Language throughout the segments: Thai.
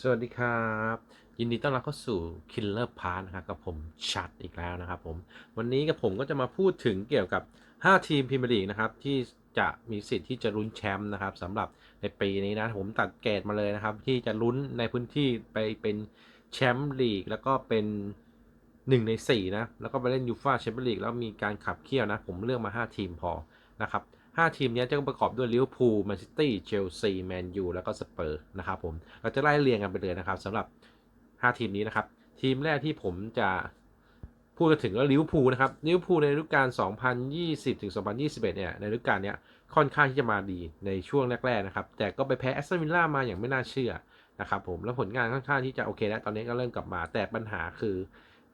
สวัสดีครับ ยินดีต้อนรับเข้าสู่ Killer Part นะครับกับผมชัดอีกแล้วนะครับผมวันนี้กับผมก็จะมาพูดถึงเกี่ยวกับ 5 ทีมพรีเมียร์ลีกนะครับที่จะมีสิทธิ์ที่จะลุ้นแชมป์นะครับสำหรับในปีนี้นะผมตัดเกรดมาเลยนะครับ ที่จะลุ้นในพื้นที่ไปเป็นแชมป์ลีกแล้วก็เป็น 1 ใน 4 นะ แล้วก็ไปเล่นยูฟ่าแชมเปี้ยนลีกแล้วมีการขับเคี่ยวนะ ผมเลือกมา 5 ทีมพอนะครับ 5 ทีมนี้จะประกอบด้วยลิเวอร์พูลแมนซิตี้เชลซีแมนยูแล้วก็สเปอร์นะครับผมเราจะไล่เรียงกันไปเลยนะครับสำหรับ 5 ทีมนี้นะครับ ทีมแรกที่ผมจะพูดถึงก็ลิเวอร์พูลนะครับลิเวอร์พูลในฤดูกาล 2020ถึง2021 เนี่ยในฤดูกาลเนี้ยค่อนข้างที่จะมาดีในช่วงแรกๆนะครับ แต่ก็ไปแพ้แอสตันวิลล่ามาอย่างไม่น่าเชื่อนะครับผมแล้วผลงานค่อนข้างที่จะโอเคแล้วตอนนี้ก็เริ่มกลับมา แต่ปัญหาคือ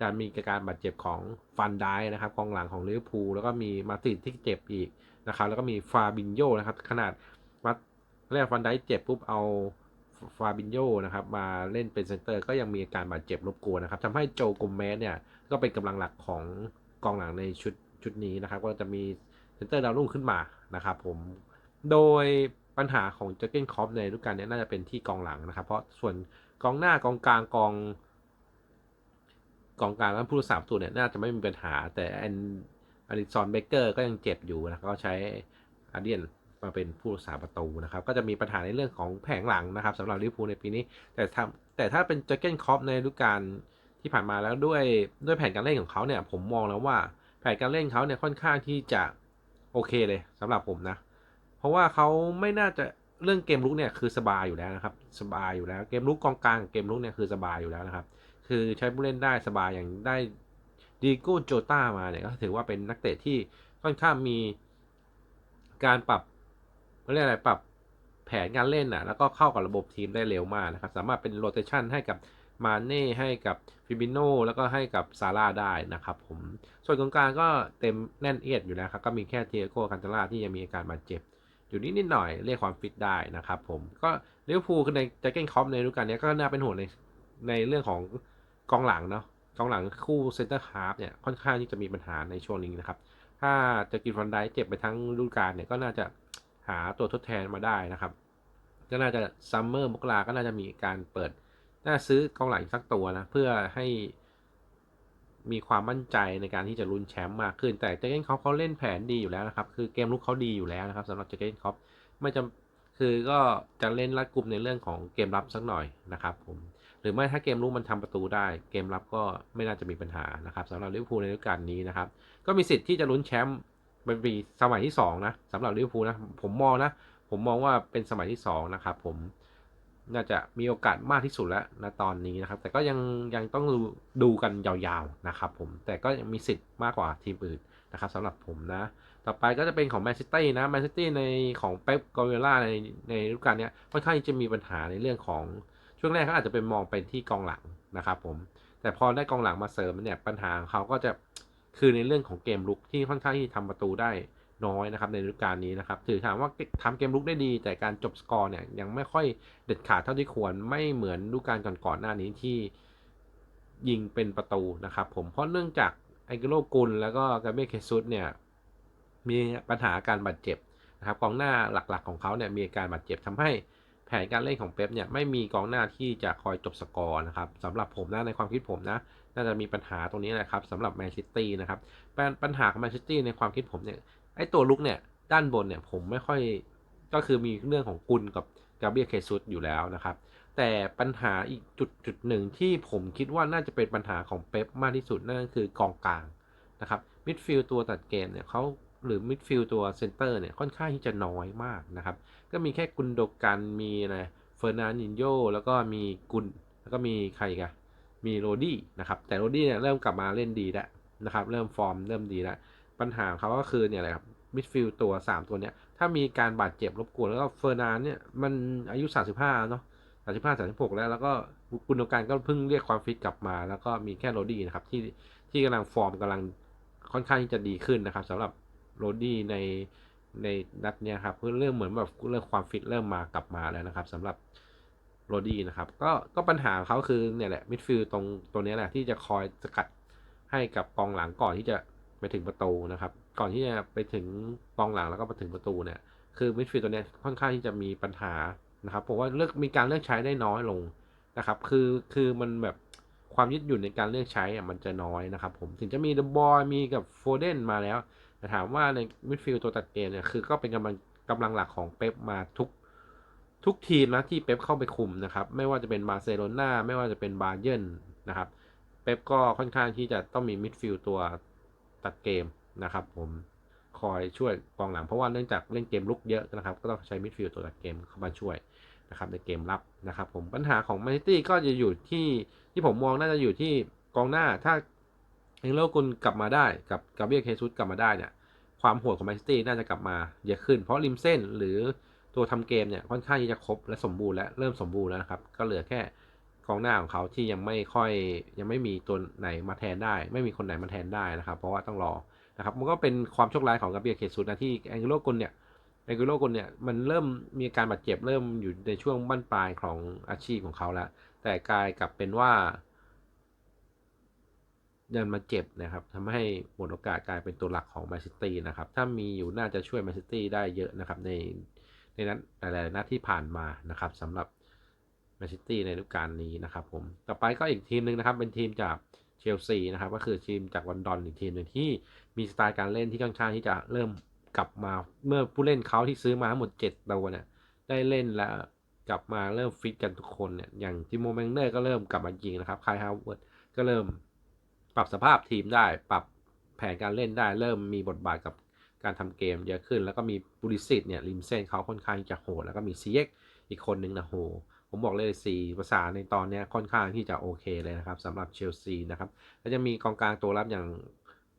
การมีการบาดเจ็บของฟันได้นะครับกองหลังของลิเวอร์พูลแล้วก็มีมาติดที่เจ็บอีก นะครับแล้วก็มีฟาบินโยนะครับขนาดมาแรกฟันได้เจ็บปุ๊บเอาฟาบินโยนะครับมาเล่นเป็นเซนเตอร์ก็ยังมีอาการบาดเจ็บรบกวนนะครับทำให้โจโกเมสเนี่ยก็เป็นกำลังหลักของกองหลังในชุดชุดนี้นะครับก็จะมีเซนเตอร์ดาวรุ่งขึ้นมานะครับผมโดยปัญหาของเจอเกนคอปในฤดูกาลนี้น่าจะเป็นที่กองหลังนะครับ เพราะส่วนกองหน้ากองกลางกองกองกลางและผู้รักษาประตูเนี่ยน่าจะไม่มีปัญหาแต่แอน อลิซอนเบเกอร์ก็ยังเจ็บอยู่นะก็ใช้อาเดียนมาเป็นผู้รักษาประตูนะครับ ก็จะมีปัญหาในเรื่องของแผงหลังนะครับสำหรับลิเวอร์พูลในปีนี้ แต่ถ้าแต่ถ้าเป็นเจอเกนคอปในฤดูกาลที่ผ่านมาแล้วด้วยด้วยแผนการเล่นของเขาเนี่ยผมมองแล้วว่าแผนการเล่นเขาเนี่ยค่อนข้างที่จะโอเคเลยสำหรับผมนะ เพราะว่าเขาไม่น่าจะเรื่องเกมลุกเนี่ยคือสบายอยู่แล้วนะครับสบายอยู่แล้วเกมลุกกองกลางเกมลุกเนี่ยคือสบายอยู่แล้วนะครับ คือใช้ผู้เล่นได้สบายอย่างได้ ดีโก้โจต้ามาเนี่ยก็ถือว่าเป็นนักเตะที่ค่อนข้างมีการปรับเรียกอะไรปรับแผนการเล่นน่ะแล้วก็เข้ากับระบบทีมได้เร็วมากนะครับ สามารถเป็นโรเตชันให้กับมาเน่ให้กับฟิบิโนแล้วก็ให้กับซาร่าได้นะครับผมส่วนกองกลางก็เต็มแน่นเอียดอยู่แล้วครับ ก็มีแค่เทโก้คันตาร่าที่ยังมีอาการบาดเจ็บ อยู่นิดนิดหน่อยเรียกความฟิตได้นะครับผมก็ลิเวอร์พูลในแจ็คเก็นคอปในฤดูกาลนี้ก็น่าเป็นห่วงในในเรื่องของกองหลังเนาะ กองหลังคู่เซนเตอร์ฮาร์ฟเนี่ยค่อนข้างที่จะมีปัญหาในช่วงนี้นะครับ ถ้าจะกินฟันได้เจ็บไปทั้งฤดูกาลเนี่ยก็น่าจะหาตัวทดแทนมาได้นะครับ ก็น่าจะซัมเมอร์มกราก็น่าจะมีการเปิด น่าซื้อกองหลังสักตัวนะ เพื่อให้มีความมั่นใจในการที่จะลุ้นแชมป์มากขึ้น แต่เจเกนคอปเขาเล่นแผนดีอยู่แล้วนะครับ คือเกมลุกเขาดีอยู่แล้วนะครับสำหรับเจเกนคอปไม่จำคือก็จะเล่นรัดกลุ่มในเรื่องของเกมรับสักหน่อยนะครับผม หรือไม่ถ้าเกมลุกมันทำประตูได้ เกมรับก็ไม่น่าจะมีปัญหานะครับสำหรับลิเวอร์พูลในฤดูกาลนี้นะครับ ก็มีสิทธิ์ที่จะลุ้นแชมป์เป็นปีสมัยที่2นะสำหรับลิเวอร์พูลนะผมมองนะผมมองว่าเป็นสมัยที่2นะครับผมน่าจะมีโอกาสมากที่สุดแล้วนะตอนนี้นะครับ แต่ก็ยังยังต้องดูดูกันยาวๆนะครับผมแต่ก็ยังมีสิทธิ์มากกว่าทีมอื่นนะครับสำหรับผมนะ ต่อไปก็จะเป็นของแมนซิตี้นะแมนซิตี้ในของเป๊ปกอเวล่าในในฤดูกาลนี้ค่อนข้างจะมีปัญหาในเรื่องของ ช่วงแรกเขาอาจจะเป็นมองเป็นที่กองหลังนะครับผมแต่พอได้กองหลังมาเสริมเนี่ยปัญหาเขาก็จะคือในเรื่องของเกมลุกที่ค่อนข้างที่ทำประตูได้น้อยนะครับในฤดูกาลนี้นะครับถือถามว่าทำเกมลุกได้ดี แต่การจบสกอร์เนี่ยยังไม่ค่อยเด็ดขาดเท่าที่ควรไม่เหมือนฤดูกาลก่อนๆหน้านี้ที่ยิงเป็นประตูนะครับผมเพราะเนื่องจากไอเกโลกุลแล้วก็กาเบเคซุสเนี่ยมีปัญหาการบาดเจ็บนะครับกองหน้าหลักๆของเขาเนี่ยมีอาการบาดเจ็บทำให้ แผนการเล่นของเป๊ปเนี่ยไม่มีกองหน้าที่จะคอยจบสกอร์นะครับสำหรับผมนะในความคิดผมนะน่าจะมีปัญหาตรงนี้นะครับสำหรับแมนซิตี้นะครับปัญหาของแมนซิตี้ในความคิดผมเนี่ยไอตัวลุกเนี่ยด้านบนเนี่ยผมไม่ค่อยก็คือมีเรื่องของกุลกับกาเบียเคซุสอยู่แล้วนะครับ แต่ปัญหาอีกจุดจุดหนึ่งที่ผมคิดว่าน่าจะเป็นปัญหาของเป๊ปมากที่สุดนั่นก็คือกองกลางนะครับมิดฟิลด์ตัวตัดเกมเนี่ยเขา หรือมิดฟิลด์ตัวเซนเตอร์เนี่ยค่อนข้างที่จะน้อยมากนะครับ ก็มีแค่กุนโดกันมีนะเฟอร์นันดินโยแล้วก็มีกุนแล้วก็มีใครกันมีโรดี้นะครับแต่โรดี้เนี่ยเริ่มกลับมาเล่นดีแล้วนะครับเริ่มฟอร์มเริ่มดีแล้วปัญหาของเขาก็คือเนี่ยแหละครับมิดฟิลด์ตัว 3 ตัวเนี้ยถ้ามีการบาดเจ็บรบกวนแล้วก็เฟอร์นานเนี่ยมันอายุ 35เนาะ35 36 แล้วแล้วก็กุนโดกันก็เพิ่งเรียกความฟิตกลับมา แล้วก็มีแค่โรดี้นะครับที่ที่กำลังฟอร์มกำลังค่อนข้างที่จะดีขึ้นนะครับสำหรับ โรดี้ในในนัดเนี้ยครับเพื่อเริ่มเหมือนแบบเรื่องความฟิตเริ่มมากลับมาแล้วนะครับสำหรับโรดี้นะครับก็ก็ปัญหาเขาคือเนี่ยแหละมิดฟิลด์ตรงตัวนี้แหละที่จะคอยสกัดให้กับกองหลังก่อนที่จะไปถึงประตูนะครับ ก่อนที่จะไปถึงกองหลังแล้วก็ไปถึงประตูเนี่ยคือมิดฟิลด์ตัวนี้ค่อนข้างที่จะมีปัญหานะครับผมว่าเลือกมีการเลือกใช้ได้น้อยลงนะครับ คือคือมันแบบความยืดหยุ่นในการเลือกใช้อะมันจะน้อยนะครับ ผมถึงจะมีเดอะบอยมีกับโฟเดนมาแล้ว แต่ถามว่าในมิดฟิลด์ตัวตัดเกมเนี่ยคือก็เป็นกำลังกำลังหลักของเป๊ปมาทุกทุกทีมนะที่เป๊ปเข้าไปคุมนะครับ ไม่ว่าจะเป็นบาร์เซโลนาไม่ว่าจะเป็นบาเยิร์นนะครับเป๊ปก็ค่อนข้างที่จะต้องมีมิดฟิลด์ตัวตัดเกมนะครับ ผมคอยช่วยกองหลังเพราะว่าเนื่องจากเล่นเกมลุกเยอะนะครับ ก็ต้องใช้มิดฟิลด์ตัวตัดเกมเข้ามาช่วยนะครับในเกมรับนะครับ ผมปัญหาของแมนซิตี้ก็จะอยู่ที่ที่ผมมองน่าจะอยู่ที่กองหน้าถ้า เองโลกุลกลับมาได้กับกาเบียเคซุสกลับมาได้เนี่ยความโหดของแมนซิตี้น่าจะกลับมาเยอะขึ้น เพราะริมเส้นหรือตัวทำเกมเนี่ยค่อนข้างที่จะครบและสมบูรณ์และเริ่มสมบูรณ์แล้วนะครับ ก็เหลือแค่กองหน้าของเขาที่ยังไม่ค่อยยังไม่มีตัวไหนมาแทนได้ ไม่มีคนไหนมาแทนได้นะครับ เพราะว่าต้องรอนะครับมันก็เป็นความโชคร้ายของกาเบียเคซุสนะที่แองเกโลกุลเนี่ยแองเกโลกุลเนี่ยมันเริ่มมีการบาดเจ็บเริ่มอยู่ในช่วงบั้นปลายของอาชีพของเขาแล้วแต่กลายกลับเป็นว่า ยันมาเจ็บนะครับทำให้หมดโอกาสกลายเป็นตัวหลักของแมนซิตี้นะครับ ถ้ามีอยู่น่าจะช่วยแมนซิตี้ได้เยอะนะครับในในนั้นหลายๆนัดที่ผ่านมานะครับสำหรับแมนซิตี้ในฤดูกาลนี้นะครับผมต่อไปก็อีกทีมหนึ่งนะครับ เป็นทีมจากเชลซีนะครับ ก็คือทีมจากวันดอนอีกทีมหนึ่งที่มีสไตล์การเล่นที่ค่อนข้างที่จะเริ่มกลับมาเมื่อผู้เล่นเขาที่ซื้อมาทั้งหมด7ตัวเนี่ยได้เล่นแล้วกลับมาเริ่มฟิตกันทุกคนเนี่ยอย่างทิโมแมงเนอร์ก็เริ่มกลับมายิงนะครับคายฮาวเวิร์ดก็เริ่ม ปรับสภาพทีมได้ ปรับแผนการเล่นได้ เริ่มมีบทบาทกับการทำเกมเยอะขึ้น แล้วก็มีบูริสิตเนี่ยริมเส้นเขาค่อนข้างจะโหดแล้วก็มีซีเอ็กอีกคนหนึ่งนะโห ผมบอกเลยสี่ภาษาในตอนนี้ค่อนข้างที่จะโอเคเลยนะครับสำหรับเชลซีนะครับแล้วจะมีกองกลางตัวรับอย่าง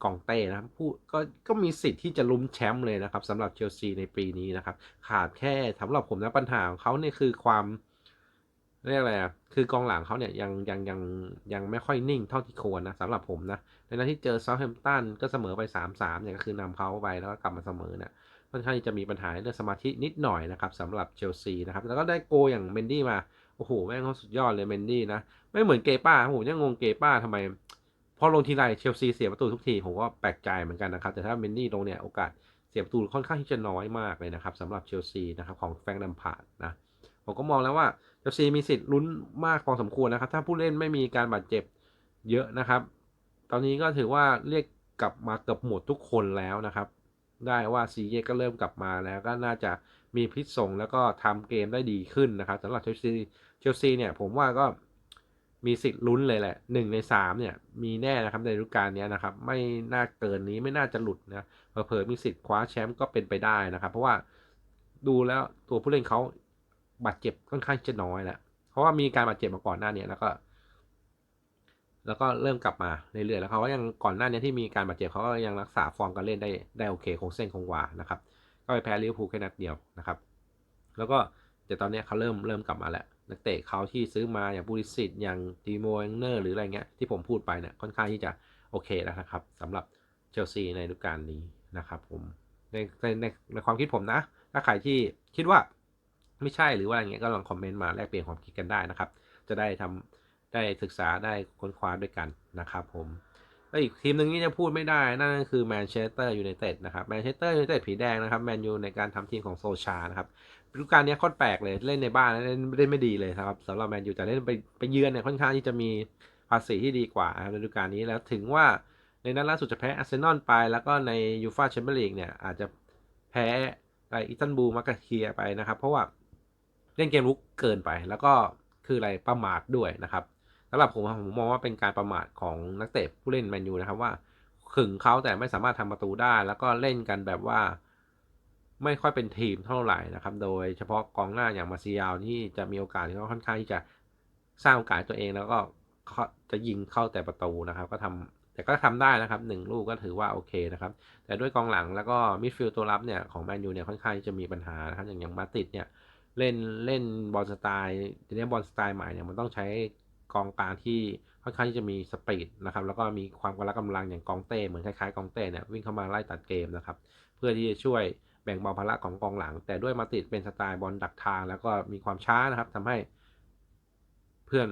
กองเต้นะครับผู้ก็ก็มีสิทธิ์ที่จะลุ้มแชมป์เลยนะครับสำหรับเชลซีในปีนี้นะครับ ขาดแค่สำหรับผมนะปัญหาของเขาเนี่ยคือความ เรียกอะไรอะคือกองหลังเขาเนี่ยยังยังยังยังไม่ค่อยนิ่งเท่าที่ควรนะสำหรับผมนะในนั้นที่เจอเซาท์แฮมป์ตันก็เสมอไป 3-3เนี่ยก็คือนำเขาไปแล้วก็กลับมาเสมอเนี่ยค่อนข้างจะมีปัญหาเรื่องสมาธินิดหน่อยนะครับสำหรับเชลซีนะครับแล้วก็ได้โกอย่างเมนดี้มาโอ้โหแม่งเขาสุดยอดเลยเมนดี้นะไม่เหมือนเกป้าผมยังงงเกป้าทำไม พอลงทีไรเชลซีเสียประตูทุกทีผมก็แปลกใจเหมือนกันนะครับแต่ถ้าเมนดี้ลงเนี่ยโอกาสเสียประตูค่อนข้างที่จะน้อยมากเลยนะครับสำหรับเชลซีนะครับของแฟรงค์ดัมพาร์ดนะผมก็มองแล้วว่า เชลซีมีสิทธิ์ลุ้นมากพอสมควรนะครับ ถ้าผู้เล่นไม่มีการบาดเจ็บเยอะนะครับ ตอนนี้ก็ถือว่าเรียกกลับมาเกือบหมดทุกคนแล้วนะครับ ได้ว่าซีเยก็เริ่มกลับมาแล้วก็น่าจะมีพิษส่งแล้วก็ทำเกมได้ดีขึ้นนะครับสำหรับเชลซีเชลซีเนี่ยผมว่าก็มีสิทธิ์ลุ้นเลยแหละหนึ่งในสามเนี่ยมีแน่นะครับในฤดูกาลนี้นะครับ ไม่น่าเกินนี้ไม่น่าจะหลุดนะเผลอๆมีสิทธิ์คว้าแชมป์ก็เป็นไปได้นะครับ เพราะว่าดูแล้วตัวผู้เล่นเขา บาดเจ็บค่อนข้างจะน้อยแหละเพราะว่ามีการบาดเจ็บมาก่อนหน้านี้แล้วก็ แล้วก็เริ่มกลับมาเรื่อยๆแล้วเขาก็ยังก่อนหน้านี้ที่มีการบาดเจ็บเขาก็ยังรักษาฟอร์มการเล่นได้ได้โอเคคงเส้นคงวานะครับ ก็ไปแพ้ลิเวอร์พูลแค่นัดเดียวนะครับ แล้วก็แต่ตอนนี้เขาเริ่มเริ่มกลับมาแล้วนักเตะเขาที่ซื้อมาอย่างบูริสิตอย่างดีโมเองเนอร์หรืออะไรเงี้ยที่ผมพูดไปเนี่ยค่อนข้างที่จะโอเคแล้วนะครับสำหรับเชลซีในฤดูกาลนี้นะครับผมในในในในความคิดผมนะ ถ้าใครที่คิดว่า ไม่ใช่หรือว่าอะไรเงี้ยก็ลองคอมเมนต์มาแลกเปลี่ยนความคิดกันได้นะครับ จะได้ทำได้ศึกษาได้ค้นคว้าด้วยกันนะครับผมแล้วอีกทีมหนึ่งที่จะพูดไม่ได้นั่นก็คือแมนเชสเตอร์ยูไนเต็ดนะครับแมนเชสเตอร์ยูไนเต็ดผีแดงนะครับแมนยูในการทำทีมของโซชานะครับฤดูกาลนี้โคตรแปลกเลยเล่นในบ้านเล่นเล่นไม่ดีเลยครับสำหรับแมนยูแต่เล่นไปไปเยือนเนี่ยค่อนข้างที่จะมีภาษีที่ดีกว่าครับฤดูกาลนี้แล้วถึงว่าในนัดล่าสุดจะแพ้อาร์เซนอลไป แล้วก็ในยูฟ่าแชมเปี้ยนลีกเนี่ยอาจจะแพ้ไออิตันบูลมากาเคียไปนะครับ เพราะว่า เล่นเกมลุกเกินไป แล้วก็คืออะไรประมาทด้วยนะครับสำหรับผมผมมองว่าเป็นการประมาทของนักเตะผู้เล่นแมนยูนะครับว่าขึงเขาแต่ไม่สามารถทำประตูได้ แล้วก็เล่นกันแบบว่า ไม่ค่อยเป็นทีมเท่าไหร่นะครับ โดยเฉพาะกองหน้าอย่างมาซิยาวที่จะมีโอกาสที่เขาค่อนข้างที่จะสร้างโอกาสตัวเองแล้วก็จะยิงเข้าแต่ประตูนะครับ ก็ทำแต่ก็ทำได้นะครับหนึ่งลูกก็ถือว่าโอเคนะครับ แต่ด้วยกองหลังแล้วก็มิดฟิลด์ตัวรับเนี่ยของแมนยูเนี่ยค่อนข้างที่จะมีปัญหานะครับอย่างอย่างมาติดเนี่ย เล่นเล่นบอลสไตล์ทีนี้บอลสไตล์ใหม่เนี่ยมันต้องใช้กองกลางที่ค่อนข้างที่จะมีสปีดนะครับแล้วก็มีความกำลังกำลังอย่างกองเต้เหมือนคล้ายๆกองเต้เนี่ยวิ่งเข้ามาไล่ตัดเกมนะครับเพื่อที่จะช่วยแบ่งเบาภาระของกองหลัง แต่ด้วยมาติดเป็นสไตล์บอลดักทาง แล้วก็มีความช้านะครับทำให้เพื่อน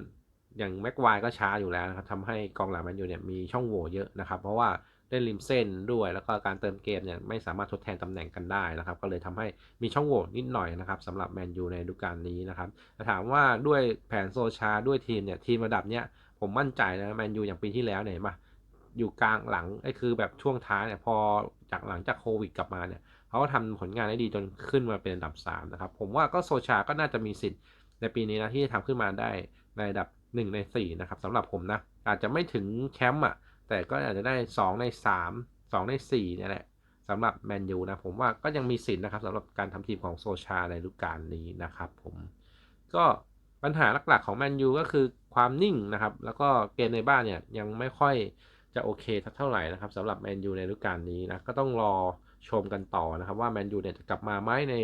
อย่างแม็กควายก็ช้าอยู่แล้วนะครับทำให้กองหลังแมนยูเนี่ยมีช่องโหว่เยอะนะครับ เพราะว่า เล่นริมเส้นด้วยแล้วก็การเติมเกมเนี่ยไม่สามารถทดแทนตำแหน่งกันได้นะครับ ก็เลยทำให้มีช่องโหว่นิดหน่อยนะครับสำหรับแมนยูในฤดูกาลนี้นะครับแต่ถามว่าด้วยแผนโซชาด้วยทีมเนี่ยทีมระดับเนี้ยผมมั่นใจนะแมนยูอย่างปีที่แล้วเนี่ยเห็นปะอยู่กลางหลังไอ้คือแบบช่วงท้ายเนี่ยพอจากหลังจากโควิดกลับมาเนี่ยเขาก็ทำผลงานได้ดีจนขึ้นมาเป็นอันดับ3นะครับผมว่าก็โซชาก็น่าจะมีสิทธิ์ในปีนี้นะที่จะทำขึ้นมาได้ในระดับ1ใน4นะครับสำหรับผมนะอาจจะไม่ถึงแชมป์อะ แต่ก็อาจจะได้ 2 ใน 3 2 ใน4เนี่ยแหละสำหรับแมนยูนะผมว่าก็ยังมีสิทธิ์นะครับสำหรับการทำทีมของโซชาในฤดูกาลนี้นะครับผมก็ปัญหาหลักๆของแมนยูก็คือความนิ่งนะครับ แล้วก็เกมในบ้านเนี่ยยังไม่ค่อยจะโอเคเท่าไหร่นะครับสำหรับแมนยูในฤดูกาลนี้นะก็ต้องรอชมกันต่อนะครับว่าแมนยูเนี่ยจะกลับมาไหมใน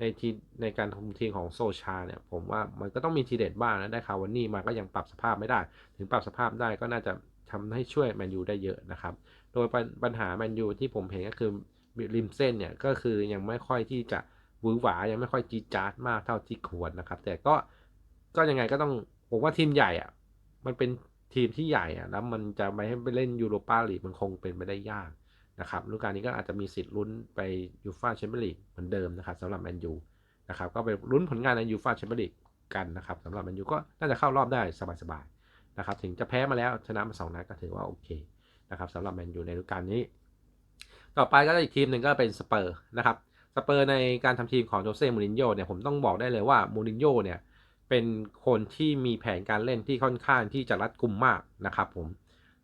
ในทีในการทำทีมของโซชาเนี่ยผมว่ามันก็ต้องมีทีเด็ดบ้างนะได้คาวานี่มาก็ยังปรับสภาพไม่ได้ ถึงปรับสภาพได้ก็น่าจะ ทำให้ช่วยแมนยูได้เยอะนะครับ โดยปัญหาแมนยูที่ผมเห็นก็คือริมเส้นเนี่ยก็คือยังไม่ค่อยที่จะหวือหวายังไม่ค่อยจีจาร์ดมากเท่าที่ควรนะครับ แต่ก็ก็ยังไงก็ต้องผมว่าทีมใหญ่อะมันเป็นทีมที่ใหญ่อะแล้วมันจะไปให้ไปเล่นยูโรปาลีกมันคงเป็นไปได้ยากนะครับฤดูกาลนี้ก็อาจจะมีสิทธิ์ลุ้นไปยูฟ่าแชมเปี้ยนลีกเหมือนเดิมนะครับสำหรับแมนยูนะครับก็ไปลุ้นผลงานในยูฟ่าแชมเปี้ยนลีกกันนะครับสำหรับแมนยูก็น่าจะเข้ารอบได้สบายๆ นะครับถึงจะแพ้มาแล้วชนะมาสองนัดก็ถือว่าโอเคนะครับสำหรับแมนยูในฤดูกาลนี้ ต่อไปก็อีกทีมหนึ่งก็เป็นสเปอร์นะครับสเปอร์ในการทำทีมของโจเซ่มูรินโญ่เนี่ยผมต้องบอกได้เลยว่ามูรินโญ่เนี่ยเป็นคนที่มีแผนการเล่นที่ค่อนข้างที่จะรัดกุมมากนะครับผม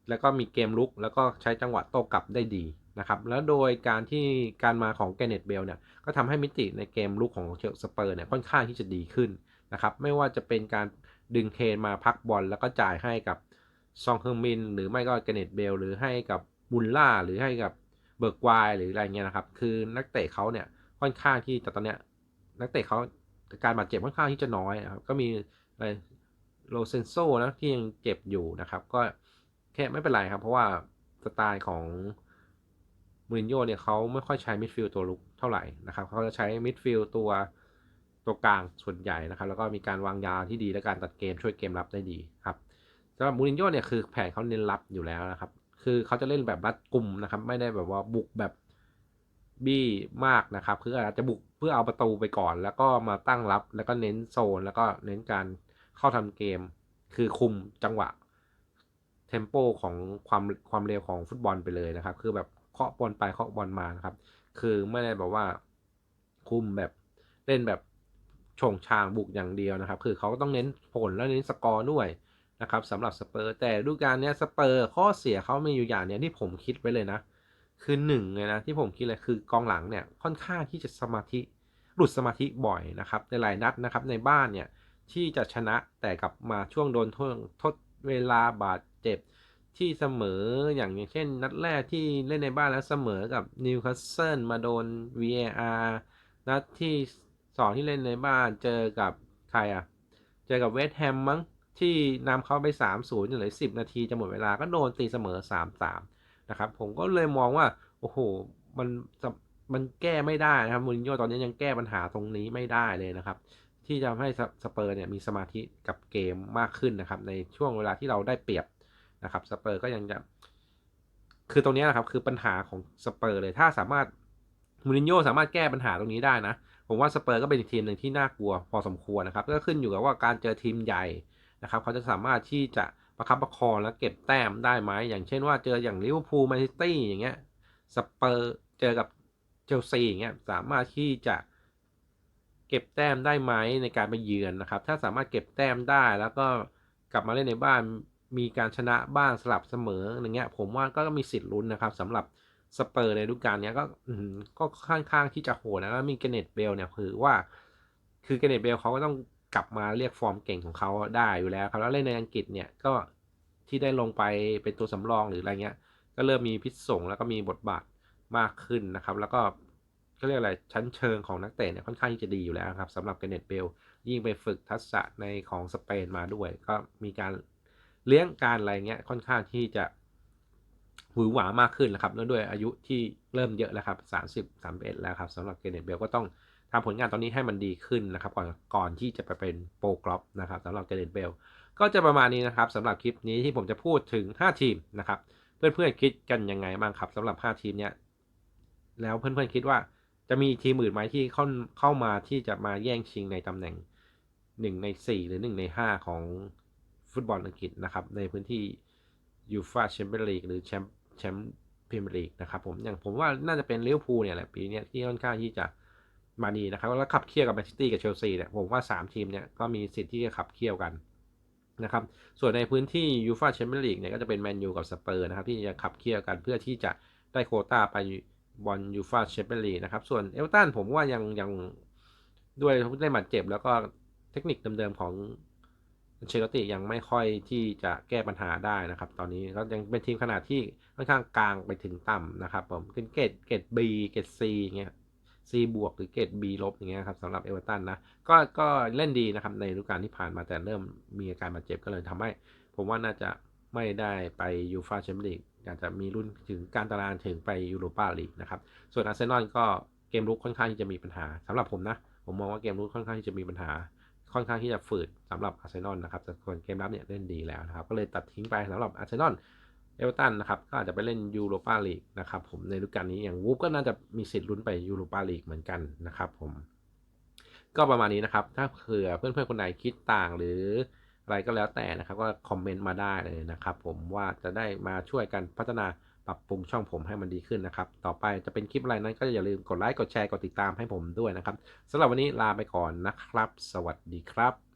แล้วก็มีเกมลุกแล้วก็ใช้จังหวะโต้กลับได้ดีนะครับแล้วโดยการที่การมาของแกเนตเบลเนี่ยก็ทำให้มิติในเกมลุกของเชลสเปอร์เนี่ยค่อนข้างที่จะดีขึ้นนะครับไม่ว่าจะเป็นการ ดึงเคนมาพักบอลแล้วก็จ่ายให้กับซองเฮอร์มิน หรือไม่ก็แกเนตเบลหรือให้กับบุลล่าหรือให้กับเบิร์กไวหรืออะไรเงี้ยนะครับ คือนักเตะเขาเนี่ยค่อนข้างที่แต่ตอนเนี้ยนักเตะเขาการบาดเจ็บค่อนข้างที่จะน้อยนะครับก็มีอะไรโลเซนโซนะที่ยังเจ็บอยู่นะครับ ก็แค่ไม่เป็นไรครับ เพราะว่าสไตล์ของมูรินโญ่เนี่ยเขาไม่ค่อยใช้มิดฟิลด์ตัวลุกเท่าไหร่นะครับเขาจะใช้มิดฟิลด์ตัว ตัวกลางส่วนใหญ่นะครับ แล้วก็มีการวางยาที่ดีและการตัดเกมช่วยเกมรับได้ดีครับสำหรับมูรินโญ่เนี่ยคือแผนเขาเน้นรับอยู่แล้วนะครับ คือเขาจะเล่นแบบรัดกลุ่มนะครับ ไม่ได้แบบว่าบุกแบบบี้มากนะครับ คืออาจจะบุกเพื่อเอาประตูไปก่อน แล้วก็มาตั้งรับ แล้วก็เน้นโซน แล้วก็เน้นการเข้าทำเกม คือคุมจังหวะเทมโปของความความเร็วของฟุตบอลไปเลยนะครับ คือแบบเคาะบอลไปเคาะบอลมานะครับ คือไม่ได้แบบว่าคุมแบบเล่นแบบ ชงชางบุกอย่างเดียวนะครับ คือเขาก็ต้องเน้นผลแล้วเน้นสกอร์ด้วยนะครับสำหรับสเปอร์แต่ดูการนี้สเปอร์ข้อเสียเขามีอยู่อย่างเนี้ยที่ผมคิดไว้เลยนะ คือหนึ่งเลยนะที่ผมคิดเลยคือกองหลังเนี่ยค่อนข้างที่จะสมาธิหลุดสมาธิบ่อยนะครับในหลายนัดนะครับในบ้านเนี่ยที่จะชนะแต่กลับมาช่วงโดนทดทดเวลาบาดเจ็บที่เสมออย่างอย่างเช่น นัดแรกที่เล่นในบ้านแล้วเสมอกับนิวคาสเซิลมาโดน VAR นัดที่ สองที่เล่นในบ้านเจอกับใครอะ เจอกับเวสต์แฮมมั้งที่นำเขาไป 3-0จนเหลือ10 นาทีจะหมดเวลาก็โดนตีเสมอ 3-3 นะครับ ผมก็เลยมองว่า โอ้โห มันมันแก้ไม่ได้นะครับมูรินโญ่ตอนนี้ยังแก้ปัญหาตรงนี้ไม่ได้เลยนะครับ ที่จะให้สเปอร์เนี่ยมีสมาธิกับเกมมากขึ้นนะครับ ในช่วงเวลาที่เราได้เปรียบนะครับสเปอร์ก็ยังจะ คือตรงนี้นะครับคือปัญหาของสเปอร์เลยถ้าสามารถมูรินโญ่สามารถแก้ปัญหาตรงนี้ได้นะ ผมว่าสเปอร์ก็เป็นทีมหนึ่งที่น่ากลัวพอสมควรนะครับก็ขึ้นอยู่กับว่าการเจอทีมใหญ่นะครับเขาจะสามารถที่จะประคับประคองและเก็บแต้มได้ไหมอย่างเช่นว่าเจออย่างลิเวอร์พูลแมนซิตี้อย่างเงี้ยสเปอร์เจอกับเชลซีอย่างเงี้ยสามารถที่จะเก็บแต้มได้ไหมในการไปเยือนนะครับ ถ้าสามารถเก็บแต้มได้แล้วก็กลับมาเล่นในบ้านมีการชนะบ้างสลับเสมออย่างเงี้ยผมว่าก็มีสิทธิ์ลุ้นนะครับสำหรับ สเปอร์ในฤดูกาลนี้ก็ก็ค่อนข้างที่จะโหดนะแล้วมีเกเนตเบลเนี่ยคือว่า คือเกเนตเบลเขาก็ต้องกลับมาเรียกฟอร์มเก่งของเขาได้อยู่แล้วครับแล้วเล่นในอังกฤษเนี่ยก็ที่ได้ลงไปเป็นตัวสำรองหรืออะไรเงี้ย ก็เริ่มมีพิษสงแล้วก็มีบทบาทมากขึ้นนะครับ แล้วก็ก็เรียกอะไรชั้นเชิงของนักเตะเนี่ยค่อนข้างที่จะดีอยู่แล้วครับสำหรับเกเนตเบลยิ่งไปฝึกทักษะในของสเปนมาด้วย ก็มีการเลี้ยงการอะไรเงี้ยค่อนข้างที่จะ หวือหวามากขึ้นนะครับแล้วด้วยอายุที่เริ่มเยอะแล้วครับ30 31แล้วครับสำหรับเกเนตเบลก็ต้องทำผลงานตอนนี้ให้มันดีขึ้นนะครับ ก่อนก่อนที่จะไปเป็นโปรกรอบนะครับสำหรับเกเรนเบลก็จะประมาณนี้นะครับสำหรับคลิปนี้ที่ผมจะพูดถึง 5 ทีมนะครับ เพื่อนๆคิดกันยังไงบ้างครับสำหรับ 5 ทีมเนี้ยแล้วเพื่อนๆคิดว่าจะมีทีมอื่นไหมที่เข้าเข้ามาที่จะมาแย่งชิงในตำแหน่ง 1 ใน 4 หรือ 1 ใน 5 ของฟุตบอลอังกฤษนะครับในพื้นที่ยูฟาแชมเปี้ยนลีกหรือแชมป์ แชมป์พรีเมียร์ลีกนะครับผมอย่างผมว่าน่าจะเป็นลิเวอร์พูลเนี่ยแหละปีนี้ที่ค่อนข้างที่จะมาดีนะครับแล้วขับเคี่ยวกับแมนซิตี้กับเชลซีเนี่ยผมว่า 3 ทีมเนี่ยก็มีสิทธิ์ที่จะขับเคี่ยวกันนะครับส่วนในพื้นที่ยูฟาแชมเปี้ยนลีกเนี่ยก็จะเป็นแมนยูกับสเปอร์นะครับที่จะขับเคี่ยวกันเพื่อที่จะได้โคต้าไปบอลยูฟาแชมเปี้ยนลีกนะครับส่วนเอเวอร์ตันผมว่ายังยังด้วยได้บาดเจ็บแล้วก็เทคนิคเดิมๆของ เชลติยังไม่ค่อยที่จะแก้ปัญหาได้นะครับ ตอนนี้ก็ยังเป็นทีมขนาดที่ค่อนข้างกลางไปถึงต่ำนะครับผมเป็นเกรดเกรด B เกรด C อย่างเงี้ย C บวกหรือเกรด B ลบอย่างเงี้ยครับสำหรับเอเวอร์ตันนะก็ก็เล่นดีนะครับในฤดูกาลที่ผ่านมาแต่เริ่มมีอาการบาดเจ็บก็เลยทำให้ ผมว่าน่าจะไม่ได้ไปยูฟาแชมเปี้ยนลีกอาจจะมีรุ่นถึงการตารางถึงไปยูโรปาลีกนะครับส่วนอาร์เซนอลก็เกมรุกค่อนข้างที่จะมีปัญหาสำหรับผมนะ ผมมองว่าเกมรุกค่อนข้างที่จะมีปัญหา ค่อนข้างที่จะฝืดสำหรับอาร์เซนอลนะครับแต่ส่วนเกมรับเนี่ยเล่นดีแล้วนะครับ ก็เลยตัดทิ้งไปสำหรับอาร์เซนอลเอเวอร์ตันนะครับก็อาจจะไปเล่นยูโรปาลีกนะครับผมในฤดูกาลนี้อย่างวูฟก็น่าจะมีสิทธิ์ลุ้นไปยูโรปาลีกเหมือนกันนะครับผมก็ประมาณนี้นะครับ ถ้าเผื่อเพื่อนๆคนไหนคิดต่างหรืออะไรก็แล้วแต่นะครับ ก็คอมเมนต์มาได้เลยนะครับ ผมว่าจะได้มาช่วยกันพัฒนา ปรับปรุงช่องผมให้มันดีขึ้นนะครับ ต่อไปจะเป็นคลิปอะไรนั้นก็อย่าลืมกดไลค์กดแชร์กดติดตามให้ผมด้วยนะครับสำหรับวันนี้ลาไปก่อนนะครับ สวัสดีครับ